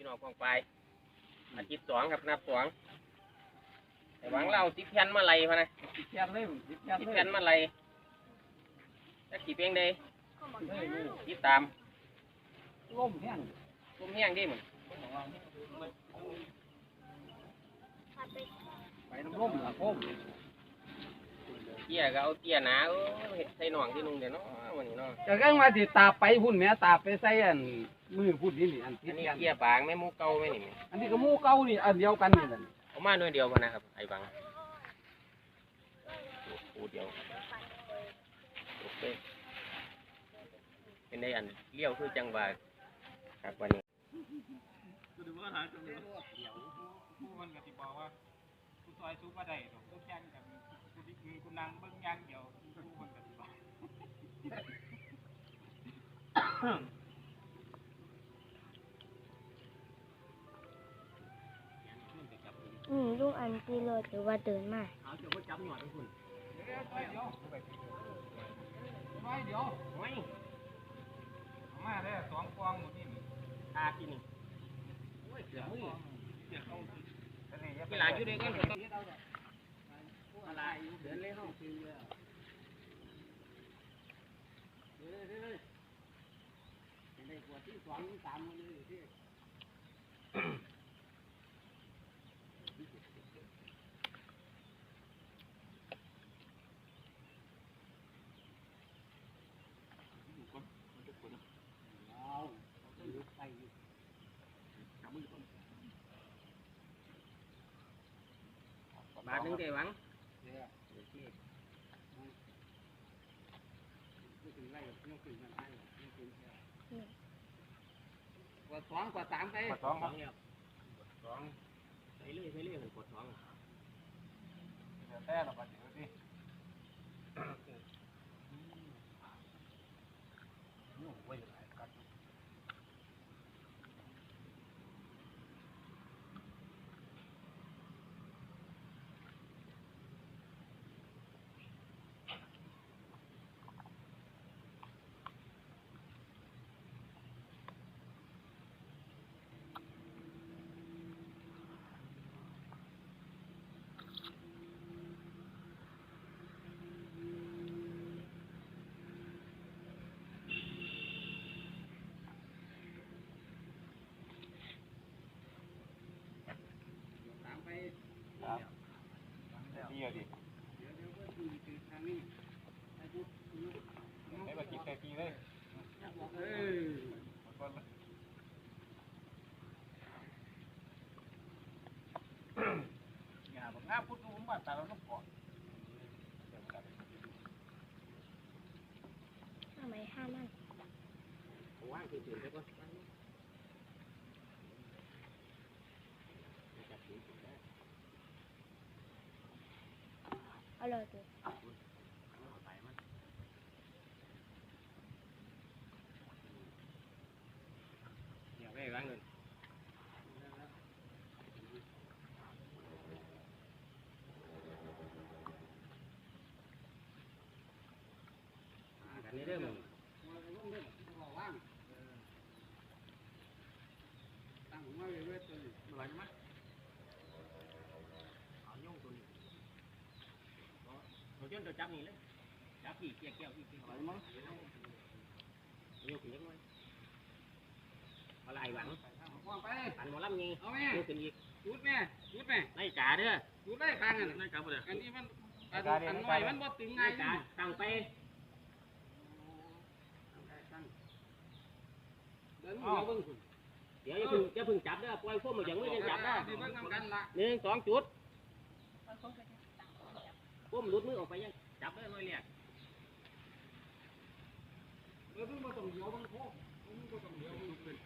พี่น้องกองไปอาทิตย์สองครับนับสองแต่หวังเราสิบแผ่นมาไล่พะนะติดแขนเลยติดแขนสิบเลยแผ่นมาไล่จะกี่เพียงใดติดตามล่มแห้งตุ้มแห้งดิมึงไปน้ำล่มละพ่มเตี้ยก็เอาเตี้ยหนาเออเฮ็ดใส่หนองที่นุ่งเดี๋ยวเนาะ วันนี้เนาะจะก็มาติตาไปพุ่นแม่ตาไปใส่อันมือพุ่นนี่นี่อันติอัดนนี้แขนเตี้ยบางแม่หมูเก่าแม่นี่แม่อันนี้ก็หมูเก่านี่อันเดียวกันนี่แหละเอามาหน่วยเดียวพะนะครับไอ้บังปูเดียวโอเคเป็นได้อันเลี้ยวคือจังหวะครับวันนี้มันก็สิบอกว่ากูซอยซูบ่ได้ดอกกูแข่งกันกูสิกูนั่งเบิ่งอย่างเดียวกูมันก็สิบอก อืมลูกอันที่รถหรือว่าเดินมาเอาเจ้าก็จับหน่อยทุกคนน้อยเดียวโอ้ยเอามาได้สองกองหมดนี่นี่ตาที่นี่โอ้ยเสือมือเดี๋ยวเอาอันนี้อย่าไปเวลาอยู่ด้ย กันก็อะไรเดินเลยเฮาบาทหนึงได้หวังก ว่าสองกว่าสามไปมาสองสคอรับงแล้วสองใส่เรื่อยใส่เรื่อยมันกดสองเดี๋ยวแต่ละบัดเดี๋ยวสิสามไป ดีอะดิให้บัดกินแต่ปีเลยเอออย่าบอกน้าพูดกับผมว่าตาเราต้องก่อดทำไมห้ามันว่างตื่นๆได้ปะ เอาเลยดูเดี๋ยวไปวางเลยกันนี้เริ่มตั้งหัวไว้เว้ยตัวนี้ไหวไหมเอาโยงตัวนี้ เราจนตัวจับนี่เลยจับพี่เกี่ยวเกี่ยวพี่เกี่ยวไหวมั้งโยกขึ้นเล็กน้อยเอาไรหวังวางไปปั่นหมอลำไงเอาแม่โยกขึ้นอีกจุดแม่จุดแม่ไล่กาเด้อจุดได้คางอันไล่กาบ่เด้ออันนี้มันอันอันน้อยมันบ่ตึงไงไล่กาตั้งไปเดินเอาเบิ่งคุณเดี๋ยวอย่าเพึ่งอย่าเพึ่งจับเด้อปล่อยพวกมันอย่างนี้ยังจับได้ที่เบิ่งนำกันละหนึ่งสองจุดพว กมันหลุดมือออกไปยังจับได้หน่อยเรียกเออเพิ่งมาต้องเดียวเบิ่งโคกเพิ่งมาต้องเดียวเบิ่งเป็น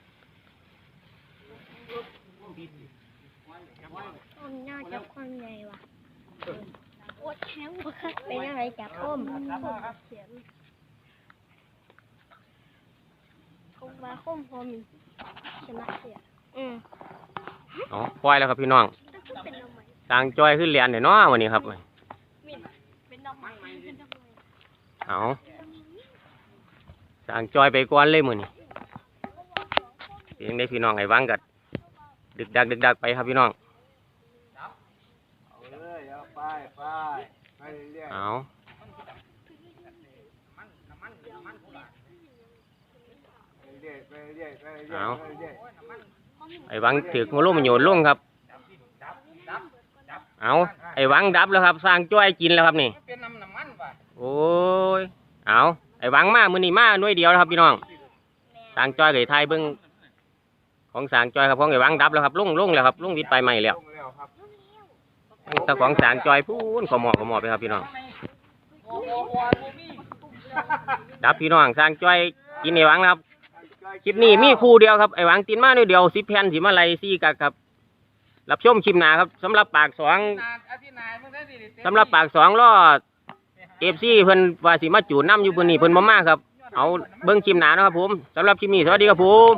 ต้มน่าจะความใหญ่ว่ะโอ้แข็งว่ะค่ะเป็นอะไรจับต้มเสียงคงว่าคมพอมีชนะเสียอืมอ๋อปล่อยแล้วครับพี่น้องก็คือเป็นน้ำใหม่ต่างจอยขึ้นเรียนเดี๋ยวน้อวันนี้ครับ เป็นน้ำใหม่เป็นน้ำใหม่ เอาต่างจอยไปก่อนเลยมื้อนี้เพียงได้พี่น้องไอ้วังกัดดึกดักดึกดักไปครับพี่น้องเอาเลยเอาไปไปไปเรื่อยเอาๆเรื่อยๆไปเรื่อยๆไปเรื่อยๆเอาไปเรื่อยไอ้หวังถือหัวลมมันโยนลงครับ เอาไอ้หวังดับแล้วครับ สร้างจ้อยกินแล้วครับนี่ โอ้ย เอาไอ้หวังมามือนี่มาหน่วยเดียวครับพี่น้องสางจ้อยกับไทยเบิ้งของสางจ้อยครับของไอ้หวังดับแล้วครับลงลงแล้วครับลงวิดไปใหม่แล้วๆลงแล้วครับเจ้าของสางจ้อยพูนขอหมอขอหมอไปครับพี่น้อง ดับพี่น้องสางจ้อยกินไอ้หวังครับ คลิปนี้มีคู่เดียวครับไอ้หวังตินมาหน่วยเดียวสิแผ่นสิมาไลซี่กักครับ รับชมคลิปหนาครับสำหรับปากสองนานอาหนายมึงได้สิสำหรับปากสองล้อ เอฟซีเพิ่นว่าสิมาจูนน้ำอยู่บนนี้เพิ่นบ่มาครับ เอาเบิ้งคลิปหนาเนาะครับผมสำหรับคลิปนี้สวัสดีครับผม